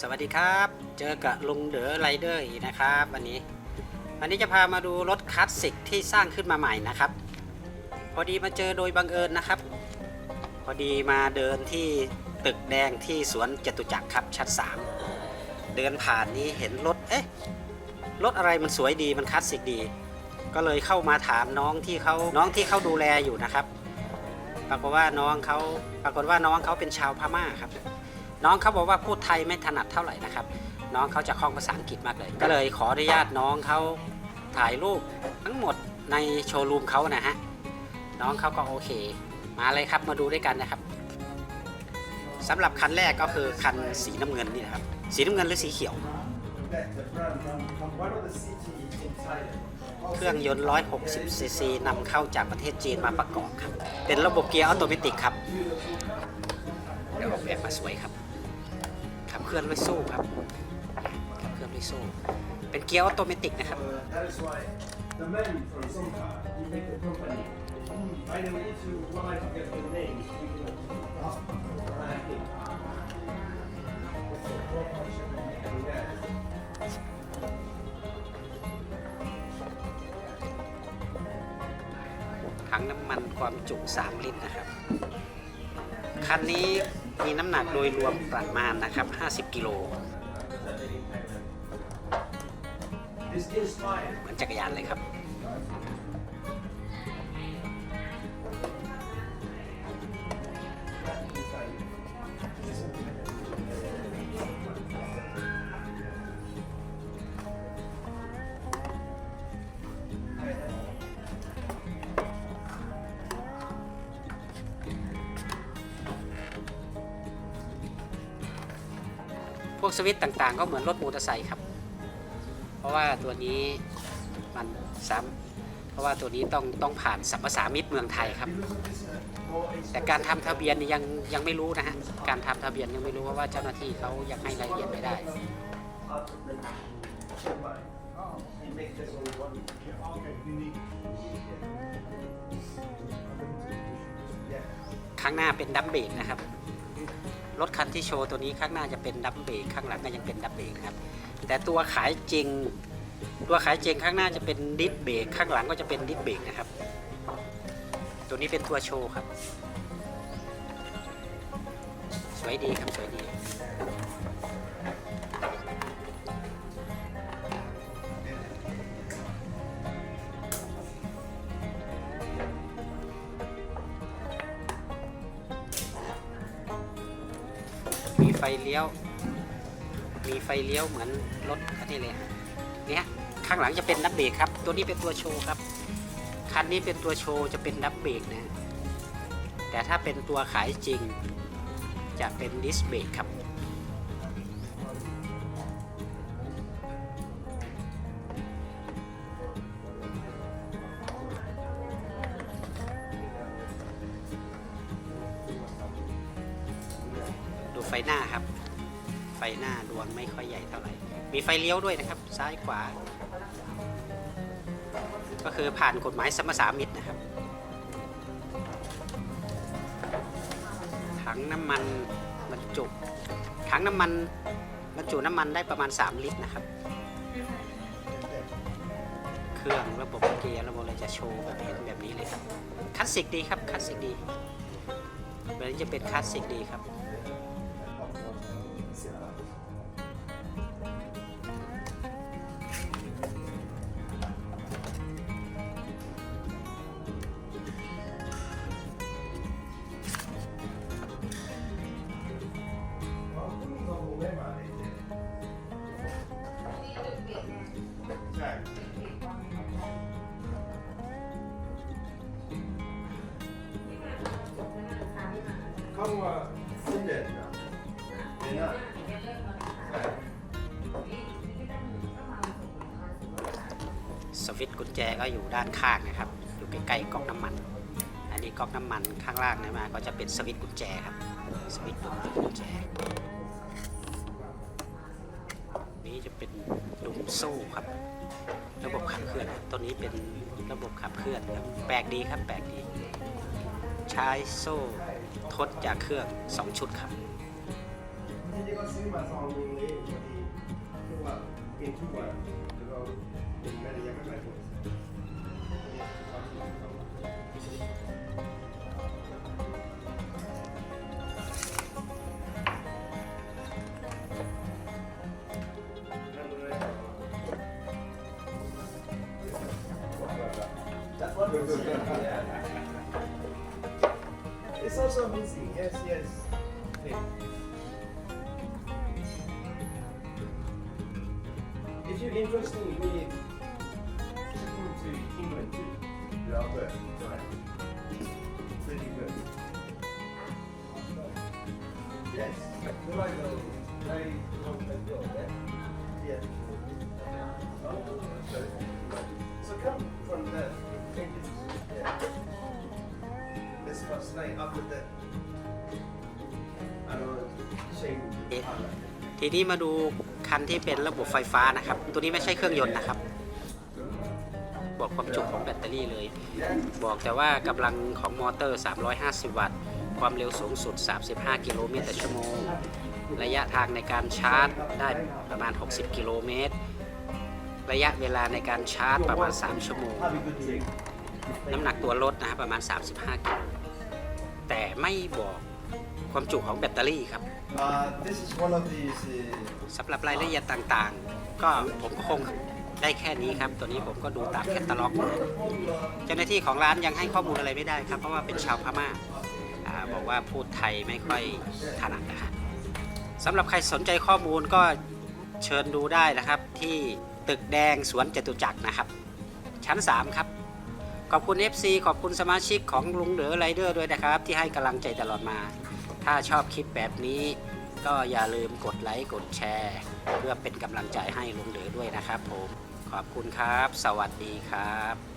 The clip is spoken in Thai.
สวัสดีครับ เจอกับลุงเด๋อไรเดอร์อีกนะครับ วันนี้ วันนี้จะพามาดูรถคลาสสิกที่สร้างขึ้นมาใหม่นะครับ พอดีมาเจอโดยบังเอิญนะครับ พอดีมาเดินที่ตึกแดงที่สวนจตุจักรครับชั้น3 เดินผ่านนี้เห็นรถ เอ๊ะ รถอะไรมันสวยดีมันคลาสสิกดี ก็เลยเข้ามาถามน้องที่เขาน้องที่เขาดูแลอยู่นะครับ ปรากฏว่าน้องเขาปรากฏว่าน้องเขาเป็นชาวพม่าครับ น้องเขาบอกว่าพูดไทยไม่ถนัดเท่าไหร่นะครับ น้องเขาจะคล่องภาษาอังกฤษมากเลย ก็เลยขออนุญาตน้องเขาถ่ายรูปทั้งหมดในโชว์รูมเขานะฮะน้องเขาก็โอเค มาเลยครับมาดูด้วยกันนะครับสำหรับคันแรกก็คือคันสีน้ำเงินนี่นะครับสีน้ำเงินหรือสีเขียว เครื่องยนต์ 160 ซีซีนำเข้าจากประเทศจีนมาประกอบครับ เป็นระบบเกียร์ออโตเมติกครับ เดี๋ยวออกแบบมาสวยครับขับเค คลื่อนด้วยโซ่ครับขับเคลื่อนด้วยโซ่ เป็นเกียร์ออโตเมติกนะครับ ถังน้ำมันความจุ 3 ลิตรนะครับ คันนี้ มีน้ำหนักโดยรวมประมาณนะครับ 50 กิโล เหมือนจักรยานเลยครับ พวกสวิตต่างๆ ก็เหมือนรถมอเตอร์ไซค์ครับ เพราะว่าตัวนี้มันซ้ำเพราะว่าตัวนี้ต้องต้องผ่านสัมปสามิตเมืองไทยครับ แต่การทำทะเบียนนี่ยังยังไม่รู้นะฮะ การทำทะเบียนยังไม่รู้เพราะว่าเจ้าหน้าที่เขายังให้รายละเอียดไม่ได้ข้างหน้าเป็นดัมเบรกนะครับ รถคันที่โชว์ตัวนี้ข้างหน้าจะเป็นดับเบรกข้างหลังก็ยังเป็นดับเบรกครับ แต่ตัวขายจริง ตัวขายจริงข้างหน้าจะเป็นดิสเบรกข้างหลังก็จะเป็นดิสเบรกนะครับ ตัวนี้เป็นตัวโชว์ครับ สวยดีครับสวยดี ฟเลี้ยว มีไฟเลี้ยวเหมือนรถคันนี้เลยเนี่ยข้างหลังจะเป็นดับเบรกครับ ตัวนี้เป็นตัวโชว์ครับ คันนี้เป็นตัวโชว์จะเป็นดับเบรกนะ แต่ถ้าเป็นตัวขายจริง จะเป็นดิสเบรกครับ ฟหน้าครับ ไฟหน้าดวงไม่ค่อยใหญ่เท่าไหร่ มีไฟเลี้ยวด้วยนะครับ ซ้ายขวา ก็คือผ่านกฎหมายสมสามิตรนะครับ ถังน้ำมันบรรจุถังน้ำมันบรรจุน้ำมันได้ประมาณ 3 ลิตรนะครับ เครื่องระบบเกียร์ระบบอะไรจะโชว์แบบเห็นแบบนี้เลยครับคลาสสิกดีครับคลาสสิกดีแบบนี้จะเป็นคลาสสิกดีครับ เขาว่าสิ้นเดือนะเดือนหน้าใช่สวิตช์กุญแจก็อยู่ด้านข้างนะครับ อยู่ใกล้ๆก๊อกน้ำมัน อันนี้ก๊อกน้ำมันข้างล่างนะมาก็จะเป็นสวิตช์กุญแจครับ สวิตช์กุญแจ นี้จะเป็นดุมโซ่ครับ ระบบขับเคลื่อน ตัวนี้เป็นระบบขับเคลื่อนครับ แปลกดีครับ แปลกดี ใช้โซ่ ทดจากเครื่อง 2 ชุดครับที่นี่ก็ซื้อมาซองนึงเลยพอดีคือว่าเป็นทุกวันแล้วก็เป็นแม่ระยังไม่ได้ผล That's what we're doing. Yeah. It's also amazing. Yes, yes. If you're interested in me to England too, yeah, but right. Pretty good. Yes. You like the very long video, yeah? Yeah. ทีนี้มาดูคันที่เป็นระบบไฟฟ้านะครับ ตัวนี้ไม่ใช่เครื่องยนต์นะครับ บอกความจุของแบตเตอรี่เลย บอกแต่ว่ากำลังของมอเตอร์ 350 วัตต์ ความเร็วสูงสุด 35 กิโลเมตรต่อชั่วโมง ระยะทางในการชาร์จได้ประมาณ 60 กิโลเมตร ระยะเวลาในการชาร์จประมาณ 3 ชั่วโมง น้ำหนักตัวรถนะครับประมาณ 35 กิโล แต่ไม่บอกความจุของแบตเตอรี่ครับ สำหรับรายละเอียดต่างๆ ก็ผมก็คงได้แค่นี้ครับ ตัวนี้ผมก็ดูตามแคตตาล็อกเจ้าหน้าที่ของร้านยังให้ข้อมูลอะไรไม่ได้ครับ เพราะว่าเป็นชาวพม่าอ่าบอกว่าพูดไทยไม่ค่อยถนัดนะครับสำหรับใครสนใจข้อมูลก็เชิญดูได้นะครับ ที่ตึกแดงสวนจตุจักรนะครับ ชั้น 3 ครับ ขอบคุณ FC ขอบคุณสมาชิกของลุงเหลือไรเดอร์ด้วยนะครับ ที่ให้กำลังใจตลอดมา ถ้าชอบคลิปแบบนี้ก็อย่าลืมกดไลค์กดแชร์ เพื่อเป็นกำลังใจให้ลุงเหลือด้วยนะครับผม ขอบคุณครับ สวัสดีครับ